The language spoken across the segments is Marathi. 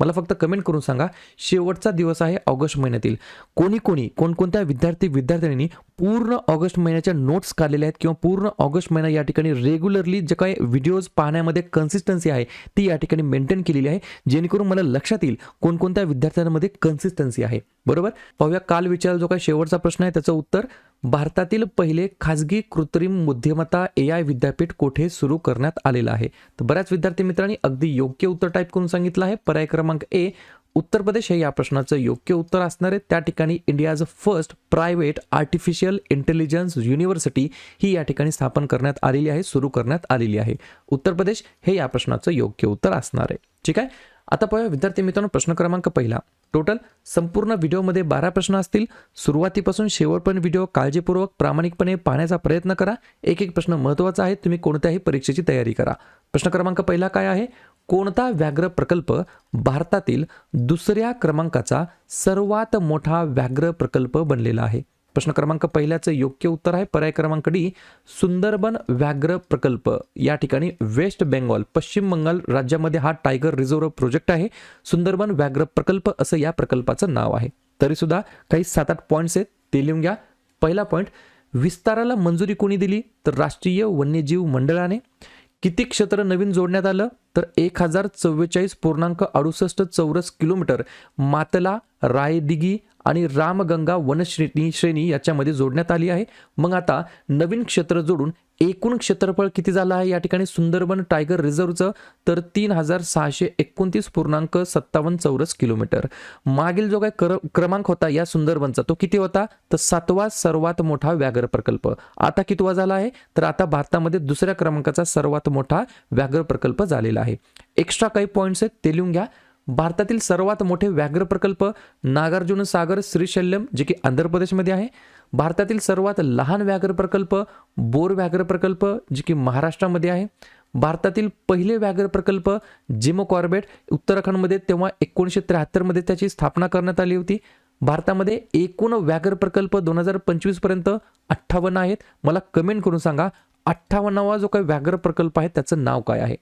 मला फक्त कमेंट करून सांगा शेवटचा दिवस आहे ऑगस्ट महिन्यातील. कोणी कोणी कोणकोणत्या विद्यार्थी विद्यार्थिनींनी पूर्ण ऑगस्ट महिन्याच्या नोट्स काढलेल्या आहेत किंवा पूर्ण ऑगस्ट महिना या ठिकाणी रेग्युलरली जे काही व्हिडिओज पाहण्यामध्ये कन्सिस्टन्सी आहे ती या ठिकाणी मेंटेन केलेली आहे जेणेकरून मला लक्षात येईल कोणकोणत्या विद्यार्थ्यांमध्ये कन्सिस्टन्सी आहे. बरोबर? पाहूया काल विचारला जो काही शेवटचा प्रश्न आहे त्याचं उत्तर भारतातील पहिले खाजगी कृत्रिम बुद्धिमत्ता ए आय विद्यापीठ कोठे सुरू करण्यात आलेलं आहे? तर बऱ्याच विद्यार्थी मित्रांनी अगदी योग्य उत्तर टाईप करून सांगितलं आहे. पर्याय क्रमांक ए उत्तर प्रदेश हे या प्रश्नाचं योग्य उत्तर असणार आहे. त्या ठिकाणी India's first private artificial intelligence university ही या ठिकाणी स्थापन करण्यात आलेली आहे सुरू करण्यात आलेली आहे. उत्तर प्रदेश हे या प्रश्नाचं योग्य उत्तर असणार आहे. ठीक आहे? आता पाहूया विद्यार्थी मित्रांनो प्रश्न क्रमांक पहिला. टोटल संपूर्ण व्हिडिओमध्ये बारा प्रश्न असतील. सुरुवातीपासून शेवटपर्यंत व्हिडिओ काळजीपूर्वक प्रामाणिकपणे पाहण्याचा प्रयत्न करा. एक एक प्रश्न महत्त्वाचा आहे तुम्ही कोणत्याही परीक्षेची तयारी करा. प्रश्न क्रमांक पहिला काय आहे? कोणता व्याघ्र प्रकल्प भारतातील दुसऱ्या क्रमांकाचा सर्वात मोठा व्याघ्र प्रकल्प बनलेला आहे? प्रश्न क्रमांक पहिल्याचं योग्य उत्तर आहे. पर्याय क्रमांक डी सुंदरबन व्याघ्र प्रकल्प. या ठिकाणी वेस्ट बेंगॉल पश्चिम बंगाल राज्यामध्ये हा टायगर रिझर्व्ह प्रोजेक्ट आहे. सुंदरबन व्याघ्र प्रकल्प असं या प्रकल्पाचं नाव आहे. तरी सुद्धा काही सात आठ पॉईंट्स आहेत ते लिहून घ्या. पहिला पॉईंट विस्ताराला मंजुरी कोणी दिली? तर राष्ट्रीय वन्यजीव मंडळाने. किती क्षेत्र नवीन जोडण्यात आलं? तर एक हजार चव्वेचाळीस पूर्णांक अडुसष्ट चौरस किलोमीटर मातला रायदिगी आणि रामगंगा वनश्रेणी श्रेणी याच्यामध्ये जोडण्यात आली आहे. मग आता नवीन क्षेत्र जोडून एकूण क्षेत्रफळ किती झालं आहे? या ठिकाणी सुंदरबन टायगर रिझर्वचं तर तीन हजार सहाशे एकोणतीस पूर्णांक सत्तावन्न चौरस किलोमीटर. मागील जो काय कर क्रमांक होता या सुंदरबनचा तो किती होता? तर सातवा सर्वात मोठा व्याघ्र प्रकल्प. आता कितवा झाला आहे? तर आता भारतामध्ये दुसऱ्या क्रमांकाचा सर्वात मोठा व्याघ्र प्रकल्प झालेला आहे. एक्स्ट्रा काही पॉईंट्स आहेत ते लिहून घ्या. भारतातील सर्वात मोठे व्याघ्र प्रकल्प नागार्जुन सागर श्रीशल्यम जे की आंध्र प्रदेशमध्ये आहे. भारतातील सर्वात लहान व्याघ्र प्रकल्प बोर व्याघ्र प्रकल्प जे की महाराष्ट्रामध्ये आहे. भारतातील पहिले व्याघ्र प्रकल्प जिमो कॉर्बेट उत्तराखंडमध्ये तेव्हा एकोणीसशे त्र्याहत्तरमध्ये त्याची स्थापना करण्यात आली होती. भारतामध्ये एकूण व्याघ्र प्रकल्प दोन हजार पंचवीसपर्यंत अठ्ठावन्न आहेत. मला कमेंट करून सांगा अठ्ठावन्नावा जो काही व्याघ्र प्रकल्प आहे त्याचं नाव काय आहे?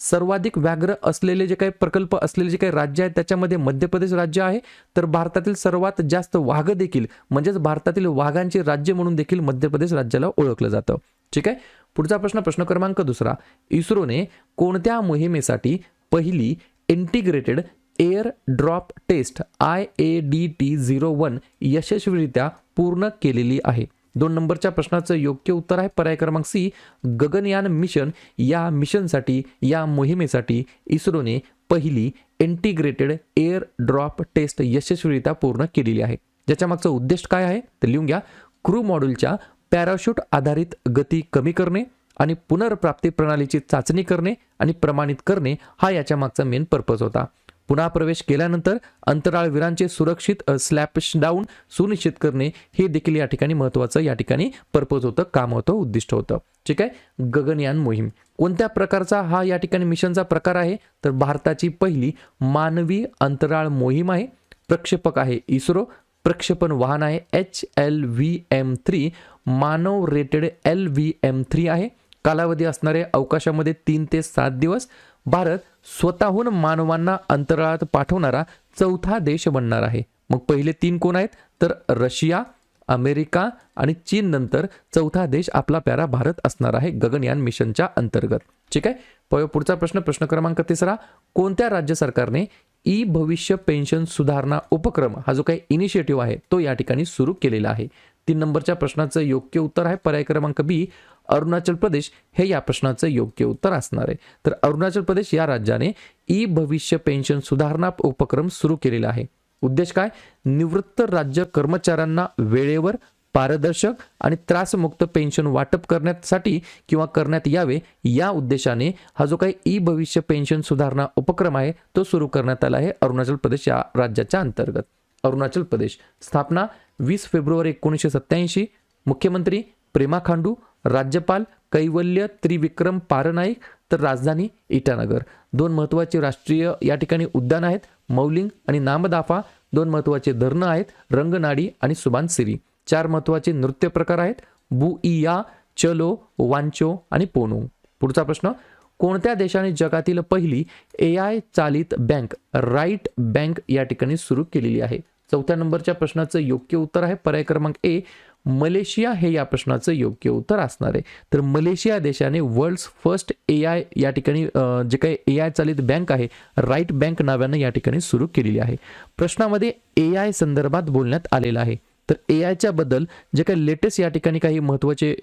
सर्वाधिक व्याघ्र असलेले जे काही प्रकल्प असलेले जे काही राज्य आहेत त्याच्यामध्ये मध्य प्रदेश राज्य आहे. तर भारतातील सर्वात जास्त वाघ देखील म्हणजेच भारतातील वाघांचे राज्य म्हणून देखील मध्य प्रदेश राज्याला ओळखलं जातं. ठीक आहे? पुढचा प्रश्न प्रश्न क्रमांक दुसरा. इस्रोने कोणत्या मोहिमेसाठी पहिली integrated air drop test I A D T zero one यशस्वीरित्या पूर्ण केलेली आहे? दोन नंबरच्या प्रश्नाचं योग्य उत्तर आहे. पर्याय क्रमांक सी गगनयान मिशन. या मिशनसाठी या मोहिमेसाठी इस्रोने पहिली इंटिग्रेटेड एअर ड्रॉप टेस्ट यशस्वीरित्या पूर्ण केलेली आहे. ज्याच्या मागचा उद्देश काय आहे? तर लिहून घ्या. क्रू मॉड्यूलच्या पॅराशूट आधारित गती कमी करणे आणि पुनर्प्राप्ती प्रणालीची चाचणी करणे आणि प्रमाणित करणे हा याच्या मागचा मेन पर्पज होता. पुन्हा प्रवेश केल्यानंतर अंतराळवीरांचे सुरक्षित स्लॅपश डाऊन सुनिश्चित करणे हे देखील या ठिकाणी महत्त्वाचं या ठिकाणी पर्पज होतं काम होतं उद्दिष्ट होतं. ठीक आहे? गगनयान मोहीम. कोणत्या प्रकारचा हा या ठिकाणी मिशनचा प्रकार आहे? तर भारताची पहिली मानवी अंतराळ मोहीम आहे. प्रक्षेपक आहे इस्रो. प्रक्षेपण वाहन आहे H L V M three. मानव rated L V M three आहे. कालावधी असणारे अवकाशामध्ये तीन ते सात दिवस. भारत स्वतःहून मानवांना अंतराळात पाठवणारा चौथा देश बनणार आहे. मग पहिले तीन कोण आहेत? तर रशिया अमेरिका आणि चीन नंतर चौथा देश आपला प्यारा भारत असणार आहे गगनयान मिशनच्या अंतर्गत. ठीक आहे? पुढचा प्रश्न प्रश्न क्रमांक तिसरा. कोणत्या राज्य सरकारने ई भविष्य पेन्शन सुधारणा उपक्रम हा जो काही इनिशिएटिव्ह आहे तो या ठिकाणी सुरू केलेला आहे? तीन नंबरच्या प्रश्नाचं योग्य उत्तर आहे. पर्याय क्रमांक बी अरुणाचल प्रदेश हे या प्रश्नाचं योग्य उत्तर असणार आहे. तर अरुणाचल प्रदेश या राज्याने ई भविष्य पेन्शन सुधारणा उपक्रम सुरू केलेला आहे. उद्देश काय? निवृत्त राज्य कर्मचाऱ्यांना वेळेवर पारदर्शक आणि त्रासमुक्त पेन्शन वाटप करण्यासाठी किंवा करण्यात यावे या उद्देशाने हा जो काही ई भविष्य पेन्शन सुधारणा उपक्रम आहे तो सुरू करण्यात आला आहे अरुणाचल प्रदेश या राज्याच्या अंतर्गत. अरुणाचल प्रदेश स्थापना वीस फेब्रुवारी एकोणीसशे सत्याऐंशी मुख्यमंत्री प्रेमा खांडू राज्यपाल कैवल्य त्रिविक्रम पारनाईक तर राजधानी इटानगर दोन महत्त्वाचे राष्ट्रीय या ठिकाणी उद्यान आहेत. मौलिंग आणि नामदाफा दोन महत्त्वाचे धरणं आहेत. रंगनाडी आणि सुबानसिरी. चार महत्त्वाचे नृत्य प्रकार आहेत. बुइया चलो वांचो आणि पोनो. पुढचा प्रश्न कोणत्या देशाने जगातील पहिली ए आय चालित बँक राईट बँक या ठिकाणी सुरू केलेली आहे? चौथ्या नंबरच्या प्रश्नाचं योग्य उत्तर आहे. पर्याय क्रमांक ए मलेशिया हे या प्रश्नाचं योग्य उत्तर असणार आहे. तर मलेशिया देशाने वर्ल्ड्स फर्स्ट ए आय या ठिकाणी जे काही ए आय चालित बँक आहे राईट बँक नावानं या ठिकाणी सुरू केलेली आहे. प्रश्नामध्ये ए आय संदर्भात बोलण्यात आलेलं आहे. तर ए आयच्या बद्दल जे काही लेटेस्ट या ठिकाणी काही महत्त्वाचे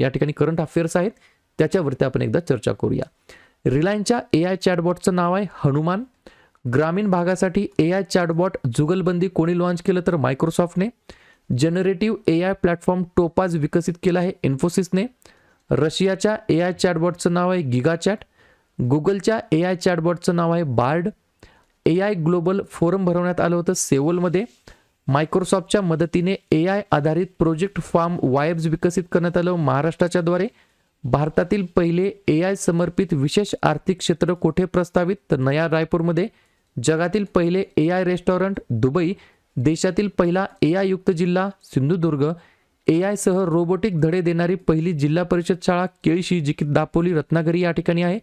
या ठिकाणी करंट अफेअर्स आहेत त्याच्यावरती आपण एकदा चर्चा करूया. रिलायन्सच्या ए आय चॅटबॉटचं नाव आहे हनुमान. ग्रामीण भागासाठी ए आय चॅटबॉट जुगलबंदी कोणी लॉन्च केलं तर मायक्रोसॉफ्टने generative A I platform Topaz विकसित केला आहे इन्फोसिसने रशियाच्या ए आय चॅटबॉटचं नाव आहे गिगा चॅट गुगलच्या ए आय चॅटबॉटचं नाव आहे Bard A I global forum भरवण्यात आलं होतं सेवलमध्ये मायक्रोसॉफ्टच्या मदतीने ए आय आधारित प्रोजेक्ट फार्म वायब्स विकसित करण्यात आलं महाराष्ट्राच्या द्वारे. भारतातील पहिले ए आय समर्पित विशेष आर्थिक क्षेत्र कोठे प्रस्तावित? तर नया रायपूरमध्ये. जगातील पहिले ए आय रेस्टॉरंट दुबई. देशातील पहिला ए आय युक्त जिल्हा सिंधुदुर्ग. ए सह रोबोटिक धडे देणारी पहिली जिल्हा परिषद शाळा केळशी जी की दापोली रत्नागिरी या ठिकाणी आहे.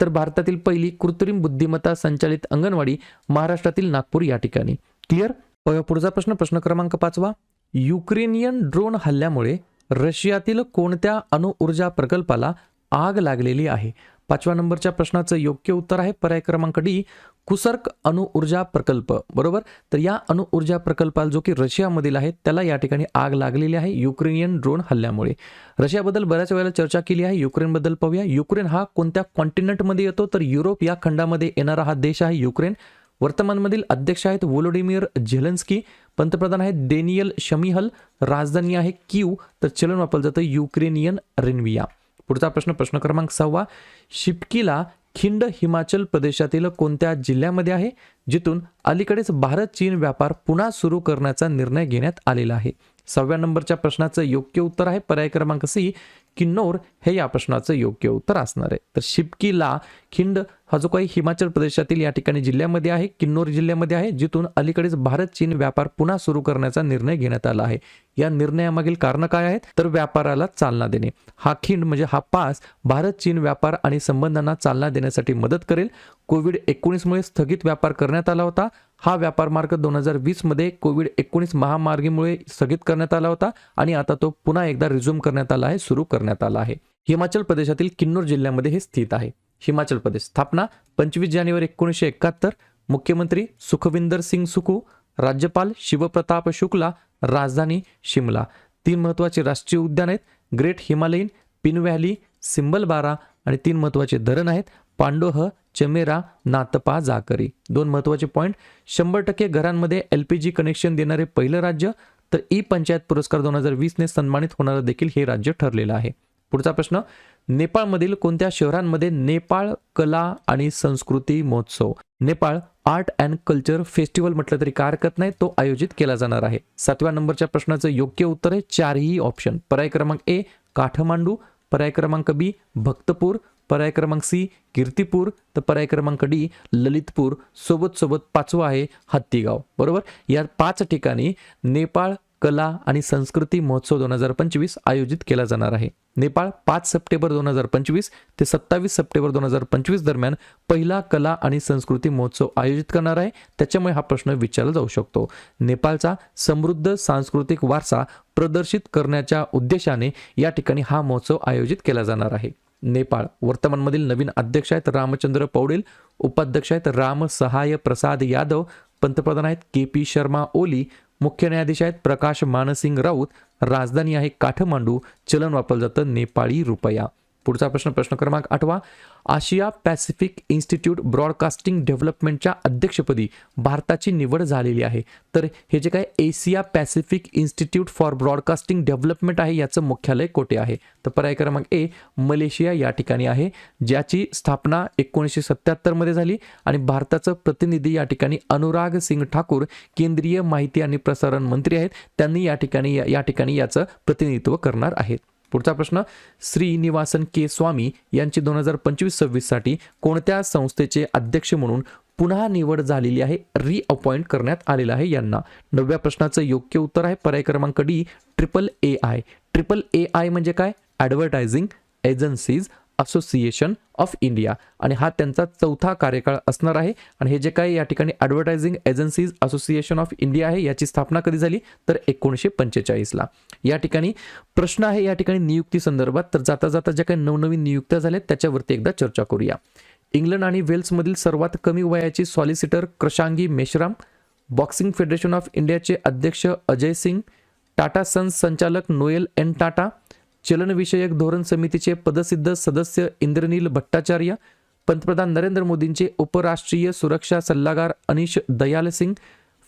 तर भारतातील पहिली कृत्रिम बुद्धिमत्ता संचालित अंगणवाडी महाराष्ट्रातील नागपूर या ठिकाणी. क्लिअर पुढचा प्रश्न प्रश्न क्रमांक पाचवा. युक्रेनियन ड्रोन हल्ल्यामुळे रशियातील कोणत्या अणुऊर्जा प्रकल्पाला आग लागलेली आहे? पाचव्या नंबरच्या प्रश्नाचं योग्य उत्तर आहे. पर्याय क्रमांक डी कुसर्क अणुऊर्जा प्रकल्प. बरोबर? तर या अणुऊर्जा प्रकल्पाला जो की रशियामधील आहे त्याला या ठिकाणी आग लागलेली आहे युक्रेनियन ड्रोन हल्ल्यामुळे. रशियाबद्दल बऱ्याच वेळेला चर्चा केली आहे. युक्रेनबद्दल पाहूया. युक्रेन हा कोणत्या कॉन्टिनेंटमध्ये येतो? तर युरोप या खंडामध्ये येणारा हा देश आहे युक्रेन. वर्तमानमधील अध्यक्ष आहेत वोलोडिमिर झेलन्स्की. पंतप्रधान आहेत डेनियल शमिहल. राजधानी आहे क्यू. तर चलन वापरलं जातं युक्रेनियन रेन्विया. पुढचा प्रश्न प्रश्न क्रमांक सहावा. शिपकीला खिंड हिमाचल प्रदेशातील कोणत्या जिल्ह्यामध्ये आहे? जिथून अलीकडेच भारत चीन व्यापार पुन्हा सुरू करण्याचा निर्णय घेण्यात आलेला आहे. सहाव्या नंबरच्या प्रश्नाचं योग्य उत्तर आहे. पर्याय क्रमांक सी किन्नौर. हे या प्रश्नाचं योग्य उत्तर असणार आहे. तर शिपकीला खिंड हा जो काही हिमाचल प्रदेशातील या ठिकाणी जिल्ह्यामध्ये आहे किन्नौर जिल्ह्यामध्ये आहे जिथून अलीकडेच भारत चीन व्यापार पुन्हा सुरू करण्याचा निर्णय घेण्यात आला आहे. या निर्णयामागील कारण काय आहेत? तर व्यापाराला चालना देणे. हा खिंड म्हणजे हा पास भारत चीन व्यापार आणि संबंधांना चालना देण्यासाठी मदत करेल. कोविड एकोणीसमुळे स्थगित व्यापार करण्यात आला होता. हा व्यापार मार्ग दोन हजार वीसमध्ये कोविड एकोणीस महामार्गीमुळे स्थगित करण्यात आला होता आणि आता तो पुन्हा एकदा रिझ्यूम करण्यात आला आहे सुरू करण्यात आला आहे. हिमाचल प्रदेशातील किन्नौर जिल्ह्यामध्ये हे स्थित आहे. हिमाचल प्रदेश. स्थापना पंचवीस जानेवारी एकोणीसशे एकाहत्तर. मुख्यमंत्री सुखविंदर सिंग सुखू राज्यपाल शिवप्रताप शुक्ला राजधानी शिमला. तीन महत्त्वाचे राष्ट्रीय उद्यान आहेत. ग्रेट हिमालयन पिन व्हॅली सिंबलबारा आणि तीन महत्त्वाचे धरण आहेत. पांडोह चमेरा नातपा जाकरी. दोन महत्त्वाचे पॉईंट शंभर टक्के घरांमध्ये एल पी जी कनेक्शन देणारे पहिलं राज्य तर ई पंचायत पुरस्कार दोन हजार वीसने सन्मानित होणारं देखील हे राज्य ठरलेलं आहे. पुढचा प्रश्न नेपाळमधील कोणत्या शहरांमध्ये नेपाळ कला आणि संस्कृती महोत्सव Nepal art and culture festival म्हटलं तरी काय हरकत नाही तो आयोजित केला जाणार आहे. सातव्या नंबरच्या प्रश्नाचं योग्य उत्तर आहे चारही ऑप्शन पर्याय क्रमांक ए काठमांडू पर्याय क्रमांक बी भक्तपूर पर्याय क्रमांक सी कीर्तीपूर तर पर्याय क्रमांक डी ललितपूर. सोबत सोबत पाचवा आहे हत्तीगाव. बरोबर? या पाच ठिकाणी नेपाळ कला आणि संस्कृती महोत्सव दोन हजार पंचवीस आयोजित केला जाणार आहे. नेपाळ पाच सप्टेंबर दोन हजार पंचवीस ते सत्तावीस सप्टेंबर दोन हजार पंचवीस दरम्यान पहिला कला आणि संस्कृती महोत्सव आयोजित करणार आहे. त्याच्यामुळे हा प्रश्न विचारला जाऊ शकतो. नेपाळचा समृद्ध सांस्कृतिक वारसा प्रदर्शित करण्याच्या उद्देशाने या ठिकाणी हा महोत्सव आयोजित केला जाणार आहे. नेपाळ वर्तमानमधील नवीन अध्यक्ष आहेत रामचंद्र पौडेल उपाध्यक्ष आहेत राम सहाय प्रसाद यादव पंतप्रधान आहेत के पी शर्मा ओली मुख्य न्यायाधीश आहेत प्रकाश मानसिंग राऊत राजधानी आहे काठमांडू चलन वापरलं जातं नेपाळी रुपया. पुढचा प्रश्न प्रश्न क्रमांक आठवा. आशिया पॅसिफिक इन्स्टिट्यूट ब्रॉडकास्टिंग डेव्हलपमेंटच्या अध्यक्षपदी भारताची निवड झालेली आहे. तर हे जे काय Asia Pacific institute for broadcasting development आहे याचं मुख्यालय कोठे आहे? तर पर्याय क्रमांक ए मलेशिया या ठिकाणी आहे ज्याची स्थापना एकोणीसशे सत्त्याहत्तरमध्ये झाली आणि भारताचं प्रतिनिधी या ठिकाणी अनुराग सिंग ठाकूर केंद्रीय माहिती आणि प्रसारण मंत्री आहेत. त्यांनी या ठिकाणी या ठिकाणी याचं प्रतिनिधित्व करणार आहेत. पुढचा प्रश्न श्रीनिवासन के स्वामी यांची दोन हजार पंचवीस सव्वीससाठी कोणत्या संस्थेचे अध्यक्ष म्हणून पुन्हा निवड झालेली आहे रिअपॉइंट करण्यात आलेलं आहे यांना? नवव्या प्रश्नाचं योग्य उत्तर आहे पर्याय क्रमांक D triple A I triple A I म्हणजे काय? Advertising agencies association of India आणि हा त्यांचा चौथा कार्यकाळ असणार आहे. आणि हे जे काही या ठिकाणी advertising agencies association of India आहे याची स्थापना कधी झाली? तर एकोणीसशे पंचेचाळीसला. या ठिकाणी प्रश्न आहे या ठिकाणी नियुक्ती संदर्भात. तर जाता जाता ज्या काही नवनवीन नियुक्त्या झाल्या त्याच्यावरती एकदा चर्चा करूया. इंग्लंड आणि वेल्समधील सर्वात कमी वयाची solicitor Krushangi Meshram boxing federation of इंडियाचे अध्यक्ष अजय सिंग टाटा सन्स संचालक नोएल एन टाटा चलनविषयक धोरण समितीचे पदसिद्ध सदस्य इंद्रनील भट्टाचार्य पंतप्रधान नरेंद्र मोदींचे उपराष्ट्रीय सुरक्षा सल्लागार अनिश दयाल सिंग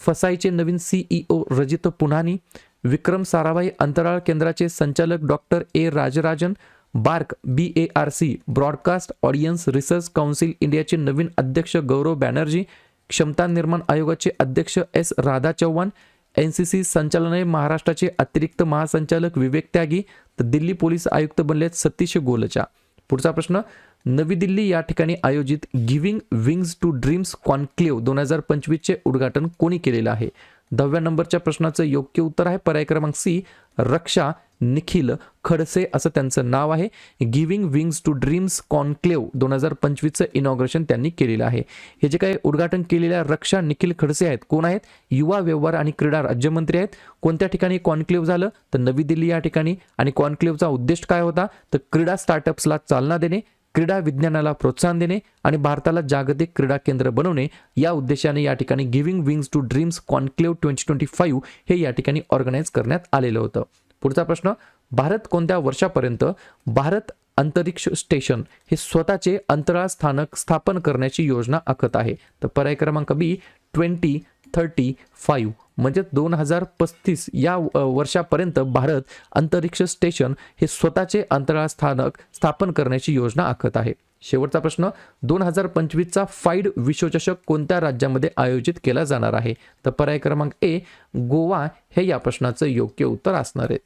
फसाईचे नवीन सीईओ रजित पुन्हानी विक्रम साराभाई अंतराळ केंद्राचे संचालक doctor A Rajarajan BARC B A R C broadcast audience research council इंडियाचे नवीन अध्यक्ष गौरव बॅनर्जी क्षमता निर्माण आयोगाचे अध्यक्ष S Radha Chavan N C C संचालनालय महाराष्ट्राचे अतिरिक्त महासंचालक विवेक त्यागी तर दिल्ली पोलीस आयुक्त बनलेत सतीश गोलचा. पुढचा प्रश्न नवी दिल्ली या ठिकाणी आयोजित giving wings to dreams conclave दोन हजार पंचवीसचे उद्घाटन कोणी केलेलं आहे? दहाव्या नंबरच्या प्रश्नाचं योग्य उत्तर आहे पर्याय क्रमांक सी रक्षा. निखिल खडसे असं त्यांचं नाव आहे. Giving wings to dreams conclave दोन हजार पंचवीसचं इनॉग्रेशन त्यांनी केलेलं आहे. हे जे काही उद्घाटन केलेल्या रक्षा निखिल खडसे आहेत कोण आहेत? युवा व्यवहार आणि क्रीडा राज्यमंत्री आहेत. कोणत्या ठिकाणी कॉन्क्लेव्ह झालं? तर नवी दिल्ली या ठिकाणी. आणि कॉन्क्लेव्हचा उद्देश काय होता? तर क्रीडा स्टार्टअप्सला चालना देणे क्रीडा विज्ञानाला प्रोत्साहन देणे आणि भारताला जागतिक क्रीडा केंद्र बनवणे या उद्देशाने या ठिकाणी giving wings to dreams conclave twenty twenty five हे या ठिकाणी ऑर्गनाईज करण्यात आलेलं होतं. पुढचा प्रश्न भारत कोणत्या वर्षापर्यंत भारत अंतरिक्ष स्टेशन हे स्वतःचे अंतराळ स्थानक स्थापन करण्याची योजना आखत आहे? तर पर्याय क्रमांक बी ट्वेंटी थर्टी फाईव्ह म्हणजे दोन हजार पस्तीस या वर्षापर्यंत भारत अंतरिक्ष स्टेशन हे स्वतःचे अंतराळ स्थानक स्थापन करण्याची योजना आखत आहे. शेवटचा प्रश्न दोन हजार पंचवीसचा फाईड विश्वचषक कोणत्या राज्यामध्ये आयोजित केला जाणार आहे? तर पर्याय क्रमांक ए गोवा हे या प्रश्नाचं योग्य उत्तर असणार आहे.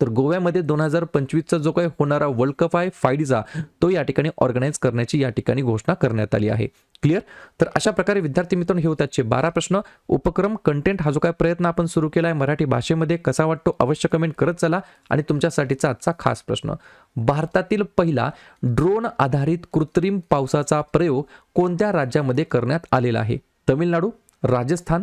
तर गोव्यामध्ये दोन हजार पंचवीसचा जो काही होणारा वर्ल्ड कप आहे फायडीचा तो या ठिकाणी ऑर्गनाईज करण्याची या ठिकाणी घोषणा करण्यात आली आहे. क्लिअर तर अशा प्रकारे विद्यार्थी मित्रांनो हे होताचे बारा प्रश्न. उपक्रम कंटेंट हा जो काय प्रयत्न आपण सुरू केला आहे मराठी भाषेमध्ये कसा वाटतो अवश्य कमेंट करत चला. आणि तुमच्यासाठीचा आजचा खास प्रश्न भारतातील पहिला ड्रोन आधारित कृत्रिम पावसाचा प्रयोग कोणत्या राज्यामध्ये करण्यात आलेला आहे? तमिळनाडू राजस्थान